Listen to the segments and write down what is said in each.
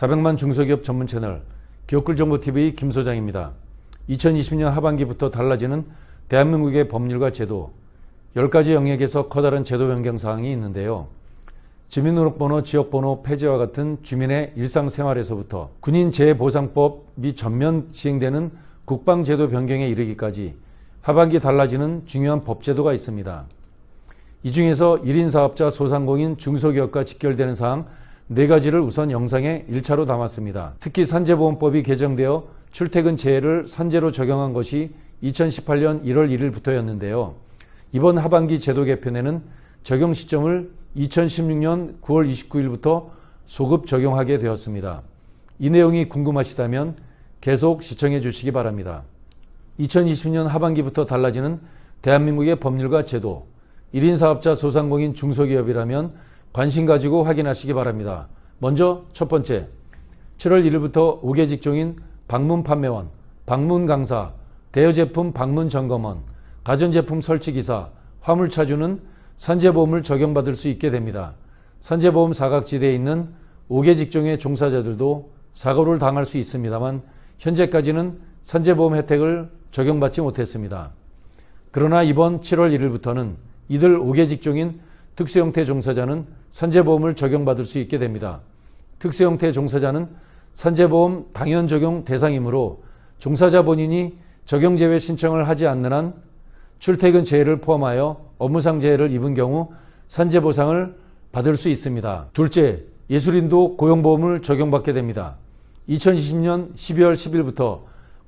400만 중소기업 전문 채널 기업글정보TV 김 소장입니다. 2020년 하반기부터 달라지는 대한민국의 법률과 제도 10가지 영역에서 커다란 제도 변경 사항이 있는데요. 주민등록번호, 지역번호 폐지와 같은 주민의 일상생활에서부터 군인 재보상법이 전면 시행되는 국방제도 변경에 이르기까지 하반기 달라지는 중요한 법제도가 있습니다. 이 중에서 1인 사업자 소상공인 중소기업과 직결되는 사항 4가지를 우선 영상에 1차로 담았습니다. 특히 산재보험법이 개정되어 출퇴근 재해를 산재로 적용한 것이 2018년 1월 1일부터였는데요. 이번 하반기 제도 개편에는 적용 시점을 2016년 9월 29일부터 소급 적용하게 되었습니다. 이 내용이 궁금하시다면 계속 시청해 주시기 바랍니다. 2020년 하반기부터 달라지는 대한민국의 법률과 제도, 1인 사업자 소상공인 중소기업이라면 관심 가지고 확인하시기 바랍니다. 먼저 첫 번째, 7월 1일부터 5개 직종인 방문 판매원, 방문 강사, 대여 제품 방문 점검원, 가전제품 설치 기사, 화물 차주는 산재보험을 적용받을 수 있게 됩니다. 산재보험 사각지대에 있는 5개 직종의 종사자들도 사고를 당할 수 있습니다만 현재까지는 산재보험 혜택을 적용받지 못했습니다. 그러나 이번 7월 1일부터는 이들 5개 직종인 특수형태 종사자는 산재보험을 적용받을 수 있게 됩니다. 특수 형태 종사자는 산재보험 당연 적용 대상이므로 종사자 본인이 적용 제외 신청을 하지 않는 한 출퇴근 재해를 포함하여 업무상 재해를 입은 경우 산재 보상을 받을 수 있습니다. 둘째, 예술인도 고용보험을 적용받게 됩니다. 2020년 12월 10일부터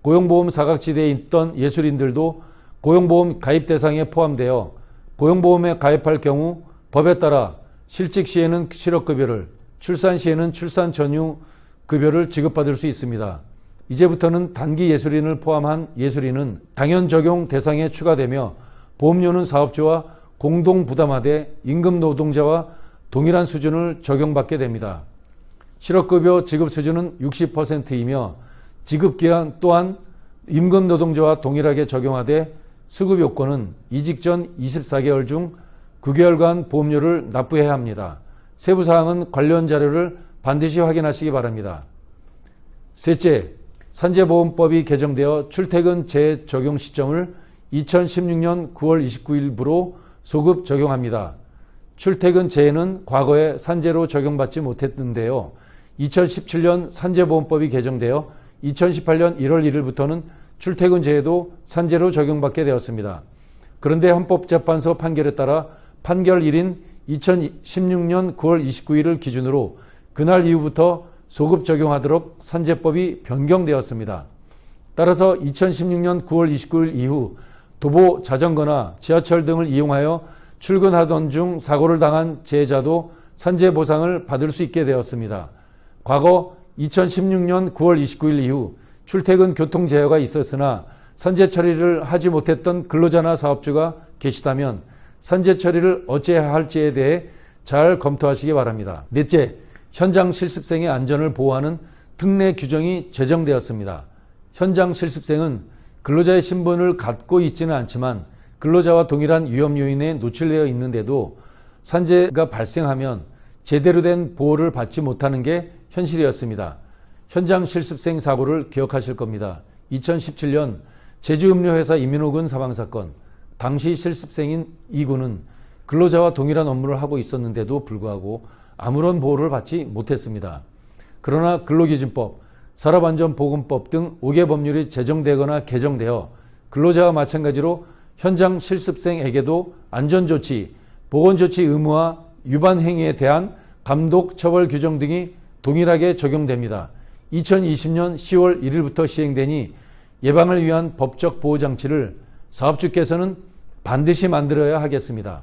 고용보험 사각지대에 있던 예술인들도 고용보험 가입 대상에 포함되어 고용보험에 가입할 경우 법에 따라 실직 시에는 실업급여를, 출산 시에는 출산 전후 급여를 지급받을 수 있습니다. 이제부터는 단기 예술인을 포함한 예술인은 당연 적용 대상에 추가되며 보험료는 사업주와 공동 부담하되 임금 노동자와 동일한 수준을 적용받게 됩니다. 실업급여 지급 수준은 60%이며 지급기한 또한 임금 노동자와 동일하게 적용하되 수급 요건은 이직 전 24개월 중 9개월간 보험료를 납부해야 합니다. 세부 사항은 관련 자료를 반드시 확인하시기 바랍니다. 셋째, 산재보험법이 개정되어 출퇴근 재적용 시점을 2016년 9월 29일부로 소급 적용합니다. 출퇴근 재해는 과거에 산재로 적용받지 못했는데요. 2017년 산재보험법이 개정되어 2018년 1월 1일부터는 출퇴근 재해도 산재로 적용받게 되었습니다. 그런데 헌법재판소 판결에 따라 판결일인 2016년 9월 29일을 기준으로 그날 이후부터 소급 적용하도록 산재법이 변경되었습니다. 따라서 2016년 9월 29일 이후 도보 자전거나 지하철 등을 이용하여 출근하던 중 사고를 당한 재해자도 산재 보상을 받을 수 있게 되었습니다. 과거 2016년 9월 29일 이후 출퇴근 교통재해가 있었으나 산재 처리를 하지 못했던 근로자나 사업주가 계시다면 산재 처리를 어찌해야 할지에 대해 잘 검토하시기 바랍니다. 넷째, 현장 실습생의 안전을 보호하는 특례 규정이 제정되었습니다. 현장 실습생은 근로자의 신분을 갖고 있지는 않지만 근로자와 동일한 위험 요인에 노출되어 있는데도 산재가 발생하면 제대로 된 보호를 받지 못하는 게 현실이었습니다. 현장 실습생 사고를 기억하실 겁니다. 2017년 제주음료회사 이민호군 사망사건 당시 실습생인 이 군은 근로자와 동일한 업무를 하고 있었는데도 불구하고 아무런 보호를 받지 못했습니다. 그러나 근로기준법, 산업안전보건법 등 5개 법률이 제정되거나 개정되어 근로자와 마찬가지로 현장 실습생에게도 안전조치, 보건조치 의무와 위반 행위에 대한 감독, 처벌 규정 등이 동일하게 적용됩니다. 2020년 10월 1일부터 시행되니 예방을 위한 법적 보호장치를 사업주께서는 반드시 만들어야 하겠습니다.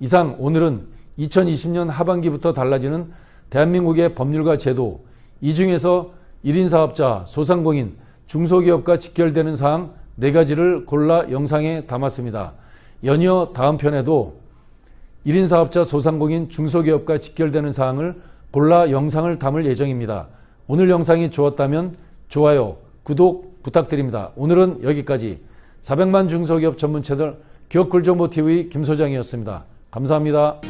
이상 오늘은 2020년 하반기부터 달라지는 대한민국의 법률과 제도, 이 중에서 1인 사업자, 소상공인, 중소기업과 직결되는 사항 4가지를 골라 영상에 담았습니다. 연이어 다음 편에도 1인 사업자, 소상공인, 중소기업과 직결되는 사항을 골라 영상을 담을 예정입니다. 오늘 영상이 좋았다면 좋아요, 구독 부탁드립니다. 오늘은 여기까지 400만 중소기업 전문 채널 기업글정보TV 김 소장이었습니다. 감사합니다.